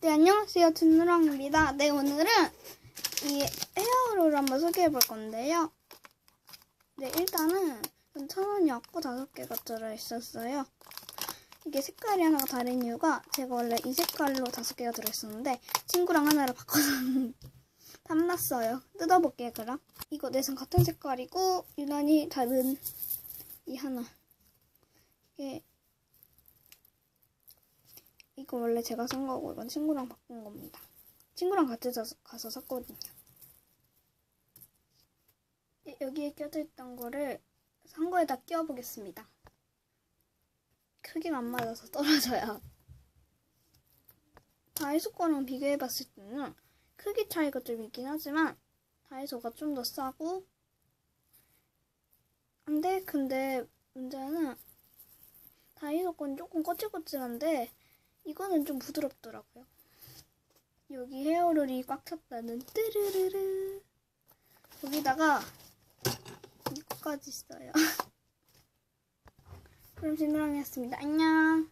네, 안녕하세요. 준누랑입니다. 네, 오늘은 이 헤어롤을 한번 소개해 볼 건데요. 네, 일단은 천 원이었고 다섯 개가 들어있었어요. 이게 색깔이 하나가 다른 이유가 제가 원래 이 색깔로 다섯 개가 들어있었는데 친구랑 하나를 바꿔서 탐났어요. 뜯어볼게요, 그럼. 이거 내선 같은 색깔이고 유난히 다른 이 하나. 이게 이거 원래 제가 산 거고 이건 친구랑 바꾼 겁니다. 친구랑 같이 가서, 샀거든요. 예, 여기에 껴져 있던 거를 산 거에다 끼워 보겠습니다. 크기가 안 맞아서 떨어져요. 다이소 거랑 비교해 봤을 때는 크기 차이가 좀 있긴 하지만 다이소가 좀 더 싸고 근데 근데 문제는 다이소 건 조금 거칠거칠한데 이거는 좀 부드럽더라고요. 여기 헤어롤이 꽉 찼다는 뜨르르르 여기다가 이거까지 있어요. 그럼 진우랑이었습니다. 안녕.